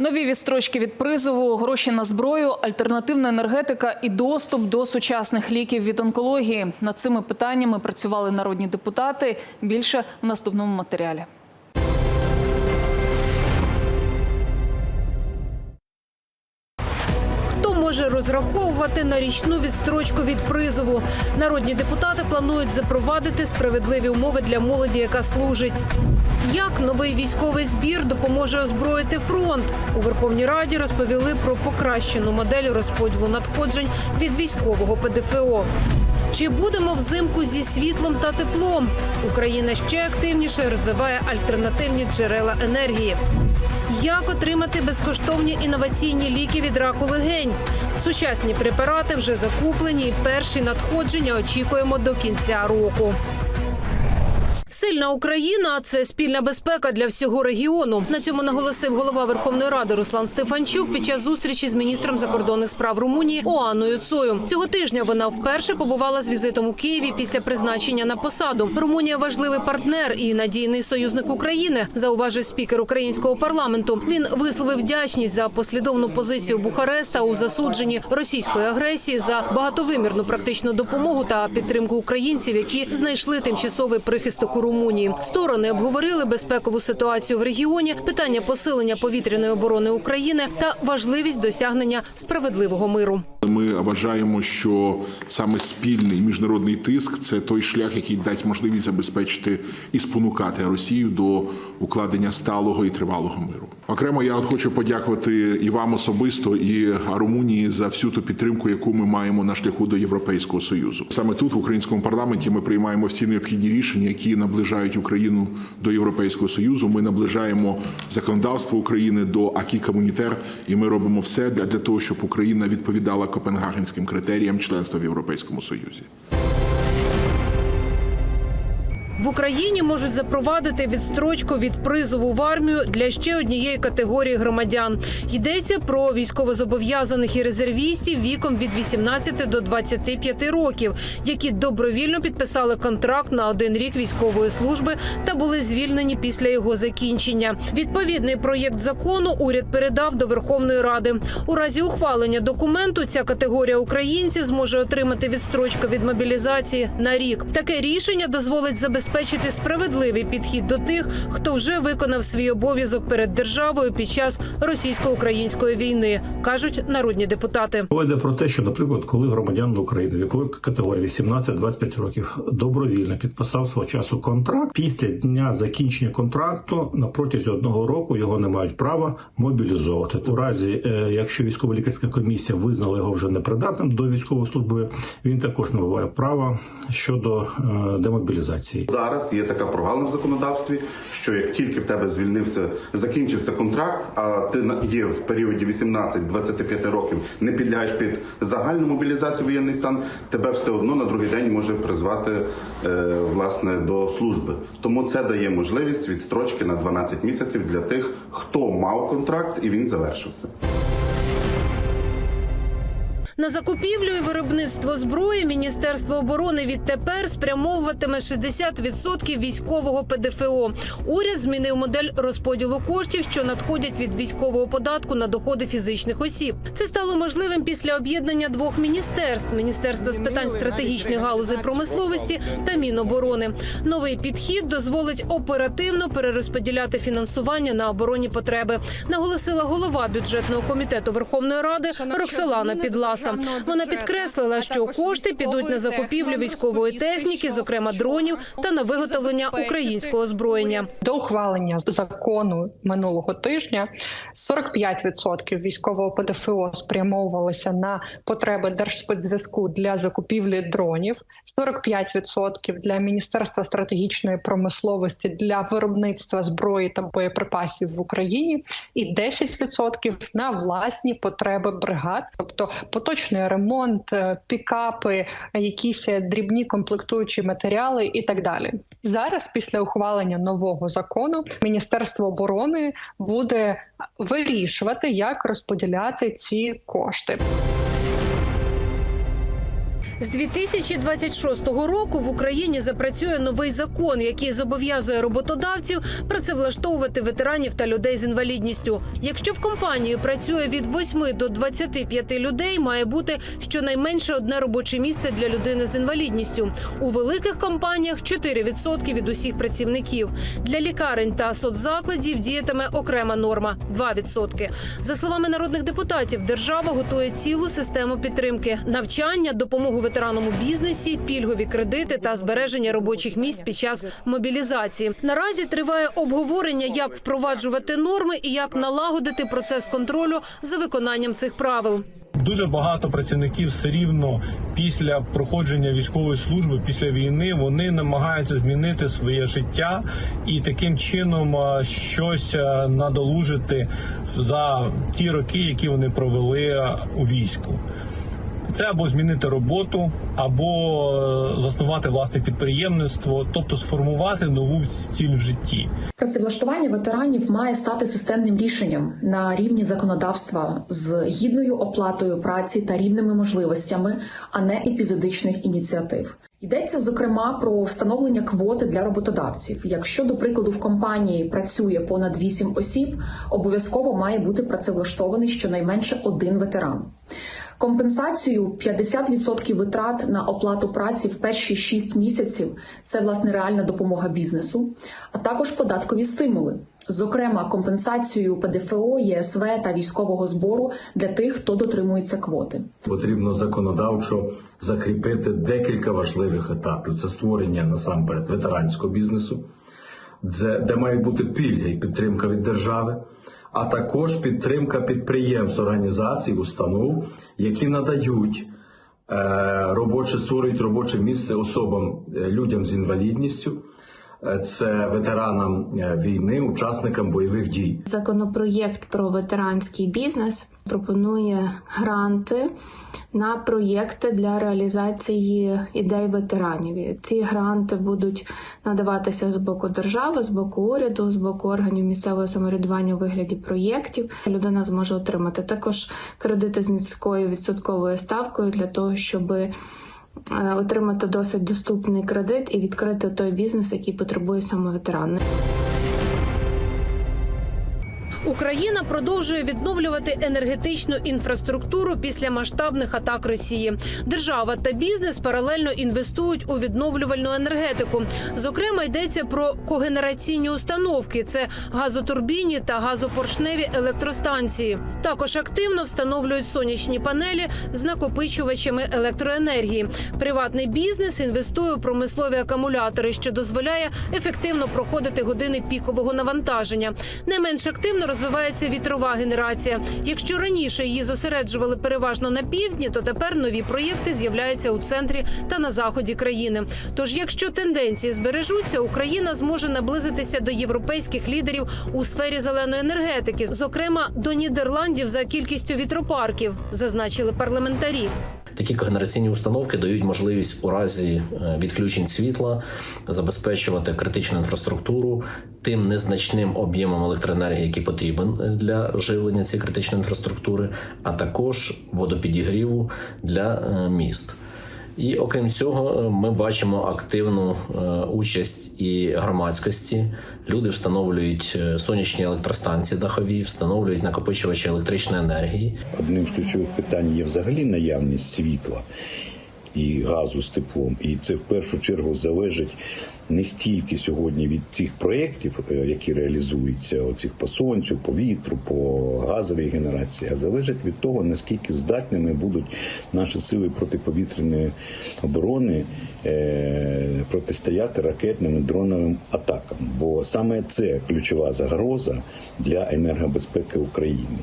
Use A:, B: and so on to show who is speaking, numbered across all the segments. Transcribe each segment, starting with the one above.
A: Нові відстрочки від призову, гроші на зброю, альтернативна енергетика і доступ до сучасних ліків від онкології. Над цими питаннями працювали народні депутати. Більше в наступному матеріалі.
B: Може розраховувати на річну відстрочку від призову? Народні депутати планують запровадити справедливі умови для молоді, яка служить. Як новий військовий збір допоможе озброїти фронт? У Верховній Раді розповіли про покращену модель розподілу надходжень від військового ПДФО. Чи будемо взимку зі світлом та теплом? Україна ще активніше розвиває альтернативні джерела енергії. Як отримати безкоштовні інноваційні ліки від раку легень? Сучасні препарати вже закуплені, і перші надходження очікуємо до кінця року. Сильна Україна це спільна безпека для всього регіону. На цьому наголосив голова Верховної Ради Руслан Стефанчук під час зустрічі з міністром закордонних справ Румунії Оаною Цою. Цього тижня вона вперше побувала з візитом у Києві після призначення на посаду. Румунія важливий партнер і надійний союзник України. Зауважив спікер українського парламенту. Він висловив вдячність за послідовну позицію Бухареста у засудженні російської агресії за багатовимірну практичну допомогу та підтримку українців, які знайшли тимчасовий прихисток у Румунії. Сторони обговорили безпекову ситуацію в регіоні, питання посилення повітряної оборони України та важливість досягнення справедливого миру.
C: Ми вважаємо, що саме спільний міжнародний тиск це той шлях, який дасть можливість забезпечити і спонукати Росію до укладення сталого і тривалого миру. Окремо, я хочу подякувати і вам особисто, і Румунії за всю ту підтримку, яку ми маємо на шляху до Європейського союзу. Саме тут, в українському парламенті, ми приймаємо всі необхідні рішення, які наближають Україну до Європейського союзу. Ми наближаємо законодавство України до акі комунітер, і ми робимо все для, для того, щоб Україна відповідала копенгагенським критеріям членства в Європейському Союзі.
B: В Україні можуть запровадити відстрочку від призову в армію для ще однієї категорії громадян. Йдеться про військовозобов'язаних і резервістів віком від 18 до 25 років, які добровільно підписали контракт на один рік військової служби та були звільнені після його закінчення. Відповідний проєкт закону уряд передав до Верховної Ради. У разі ухвалення документу ця категорія українців зможе отримати відстрочку від мобілізації на рік. Таке рішення дозволить забезпечити справедливий підхід до тих, хто вже виконав свій обов'язок перед державою під час російсько-української війни, кажуть народні депутати.
D: Мова про те, що, наприклад, коли громадян України вікової категорії 18-25 років добровільно підписав свого часу контракт, після дня закінчення контракту на протязі одного року його не мають права мобілізовувати. У разі, е, якщо військово-лікарська комісія визнала його вже непридатним до військової служби, він також набуває права щодо е, демобілізації.
E: Зараз є така прогалина в законодавстві, що як тільки в тебе звільнився, закінчився контракт, а ти є в періоді 18-25 років, не підлягаєш під загальну мобілізацію воєнний стан, тебе все одно на другий день може призвати е, власне до служби. Тому це дає можливість відстрочки на 12 місяців для тих, хто мав контракт і він завершився.
B: На закупівлю і виробництво зброї Міністерство оборони відтепер спрямовуватиме 60% військового ПДФО. Уряд змінив модель розподілу коштів, що надходять від військового податку на доходи фізичних осіб. Це стало можливим після об'єднання двох міністерств: міністерства з питань стратегічних галузей промисловості та Міноборони. Новий підхід дозволить оперативно перерозподіляти фінансування на оборонні потреби. Наголосила голова бюджетного комітету Верховної Ради Роксолана Підласа. Вона підкреслила, що кошти підуть на закупівлю військової техніки, зокрема дронів, та на виготовлення українського озброєння.
F: До ухвалення закону минулого тижня 45% військового ПДФО спрямовувалося на потреби Держспецзв'язку для закупівлі дронів, 45% для Міністерства стратегічної промисловості для виробництва зброї та боєприпасів в Україні, і 10% на власні потреби бригад, тобто поточний ремонт, е, пікапи, якісь дрібні комплектуючі матеріали і так далі. Зараз, після ухвалення нового закону, Міністерство оборони буде вирішувати, як розподіляти ці кошти.
B: З 2026 року в Україні запрацює новий закон, який зобов'язує роботодавців працевлаштовувати ветеранів та людей з інвалідністю. Якщо в компанії працює від 8 до 25 людей, має бути щонайменше одне робоче місце для людини з інвалідністю. У великих компаніях 4% від усіх працівників. Для лікарень та соцзакладів діятиме окрема норма 2%. За словами народних депутатів, держава готує цілу систему підтримки, навчання, допомогу ветеранам у бізнесі, пільгові кредити та збереження робочих місць під час мобілізації. Наразі триває обговорення, як впроваджувати норми і як налагодити процес контролю за виконанням цих правил.
D: Дуже багато працівників все рівно після проходження військової служби, після війни, вони намагаються змінити своє життя і таким чином щось надолужити за ті роки, які вони провели у війську. Це або змінити роботу, або е, заснувати власне підприємництво, тобто сформувати нову ціль в житті.
G: Працевлаштування ветеранів має стати системним рішенням на рівні законодавства з гідною оплатою праці та рівними можливостями, а не епізодичних ініціатив. Йдеться зокрема про встановлення квоти для роботодавців. Якщо, до прикладу, в компанії працює понад 8 осіб, обов'язково має бути працевлаштований щонайменше один ветеран. Компенсацію 50% витрат на оплату праці в перші 6 місяців це власне реальна допомога бізнесу, а також податкові стимули, зокрема компенсацію ПДФО, ЄСВ та військового збору для тих, хто дотримується квоти.
H: Потрібно законодавчо закріпити декілька важливих етапів. Це створення насамперед ветеранського бізнесу, де, мають бути пільги і підтримка від держави, а також підтримка підприємств, організацій, установ, які надають е, робоче, створюють робоче місце особам, е, людям з інвалідністю. Е, Це ветеранам е, війни, учасникам бойових дій.
I: Законопроєкт про ветеранський бізнес пропонує гранти на проєкти для реалізації ідей ветеранів. Ці гранти будуть надаватися з боку держави, з боку уряду, з боку органів місцевого самоврядування у вигляді проєктів. Людина зможе отримати також кредити з низькою відсотковою ставкою для того, щоби е, отримати досить доступний кредит і відкрити той бізнес, який потребує саме ветеран.
B: Україна продовжує відновлювати енергетичну інфраструктуру після масштабних атак Росії. Держава та бізнес паралельно інвестують у відновлювальну енергетику. Зокрема, йдеться про когенераційні установки: це газотурбінні та газопоршневі електростанції. Також активно встановлюють сонячні панелі з накопичувачами електроенергії. Приватний бізнес інвестує у промислові акумулятори, що дозволяє ефективно проходити години пікового навантаження. Не менш активно розвивається вітрова генерація. Якщо раніше її зосереджували переважно на півдні, то тепер нові проєкти з'являються у центрі та на заході країни. Тож, якщо тенденції збережуться, Україна зможе наблизитися до європейських лідерів у сфері зеленої енергетики, зокрема до Нідерландів за кількістю вітропарків, зазначили парламентарі.
J: Такі когенераційні установки дають можливість у разі е, відключень світла забезпечувати критичну інфраструктуру тим незначним об'ємом електроенергії, який потрібен е, для живлення цієї критичної інфраструктури, а також водопідігріву для е, міст. І окрім цього, е, ми бачимо активну е, участь і громадськості. Люди встановлюють е, сонячні електростанції дахові, встановлюють накопичувачі електричної енергії.
K: Одним з ключових питань є взагалі наявність світла і газу з теплом. І це в першу чергу залежить не стільки сьогодні від цих проєктів, е, які реалізуються, оцих по сонцю, по вітру, по газовій генерації, а залежить від того, наскільки здатними будуть наші сили протиповітряної оборони е, протистояти ракетним і дроновим атакам. Бо саме це ключова загроза для енергобезпеки України.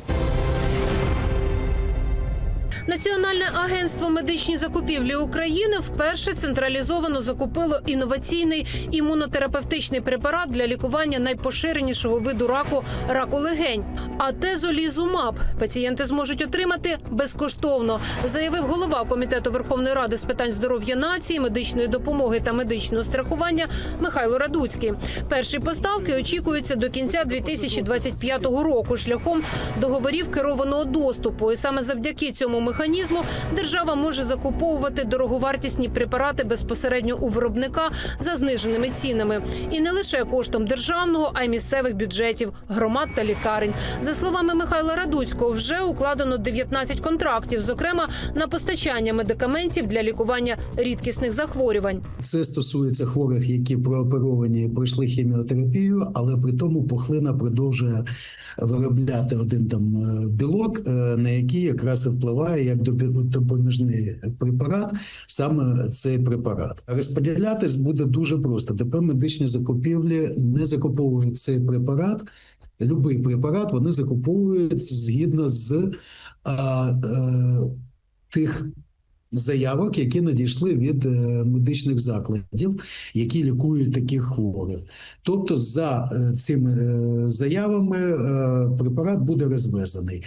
B: Національне агентство медичні закупівлі України вперше централізовано закупило інноваційний імунотерапевтичний препарат для лікування найпоширенішого виду раку раку легень. А тезолізумаб пацієнти зможуть отримати безкоштовно, заявив голова комітету Верховної Ради з питань здоров'я нації, медичної допомоги та медичного страхування Михайло Радуцький. Перші поставки очікуються до кінця 2025 року шляхом договорів керованого доступу. І саме завдяки цьому механізму механізму держава може закуповувати дороговартісні препарати безпосередньо у виробника за зниженими цінами, і не лише коштом державного, а й місцевих бюджетів, громад та лікарень. За словами Михайла Радуцького, вже укладено 19 контрактів, зокрема на постачання медикаментів для лікування рідкісних захворювань.
L: Це стосується хворих, які прооперовані, пройшли хіміотерапію, але при тому пухлина продовжує виробляти один там е, білок, е, на який якраз і впливає як допоміжний препарат, саме цей препарат. Розподілятись буде дуже просто. Тепер медичні закупівлі не закуповують цей препарат. Любий препарат вони закуповують згідно з а, е, тих заявок, які надійшли від е, медичних закладів, які лікують таких хворих. Тобто, за е, цими е, заявами е, препарат буде розвезений.